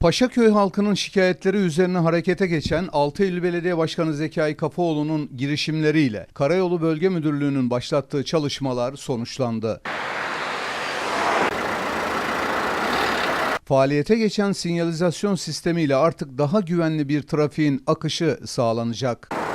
Paşaköy halkının şikayetleri üzerine harekete geçen 6 Eylül Belediye Başkanı Zekai Kafaoğlu'nun girişimleriyle Karayolu Bölge Müdürlüğü'nün başlattığı çalışmalar sonuçlandı. Faaliyete geçen sinyalizasyon sistemiyle artık daha güvenli bir trafiğin akışı sağlanacak.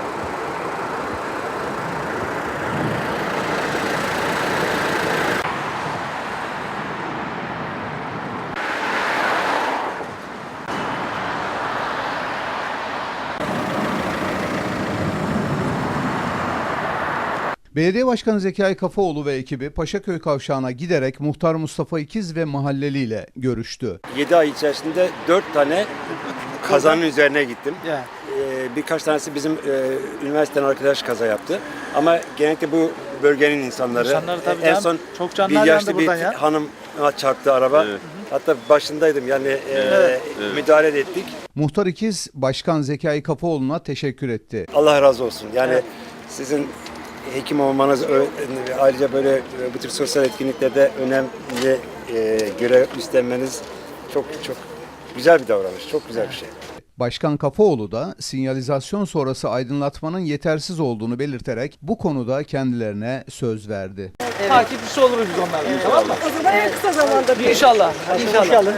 Belediye Başkanı Zekai Kafaoğlu ve ekibi Paşaköy Kavşağı'na giderek Muhtar Mustafa İkiz ve mahalleliyle görüştü. 7 ay içerisinde 4 tane kazanın üzerine gittim. Ee, birkaç tanesi bizim e, üniversiteden arkadaş kaza yaptı. Ama genellikle bu bölgenin insanları. İnsanları tabii en canım. son Çok canlar bir yaşlı bir buradan ya. hanım çarptı araba. Hatta başındaydım yani e, müdahale de ettik. Muhtar İkiz, Başkan Zekai Kafaoğlu'na teşekkür etti. Allah razı olsun. Yani sizin hekim olmanız ayrıca böyle e, bu tür sosyal etkinliklerde önemli e, görev üstlenmeniz çok çok güzel bir davranış. Çok güzel bir şey. Başkan Kafaoğlu da sinyalizasyon sonrası aydınlatmanın yetersiz olduğunu belirterek bu konuda kendilerine söz verdi. Takipçisi oluruz biz onlarla. Tamam mı? O zaman en kısa zamanda bir İnşallah. İnşallah. Bakalım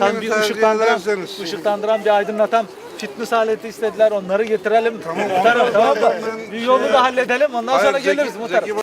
Hangini bir ışıklandıran, ışıklandıran bir aydınlatan fitness aleti istediler. Onları getirelim. Tamam, tamam, tamam? Bir yolu da halledelim. Ondan sonra geliriz muhtarım.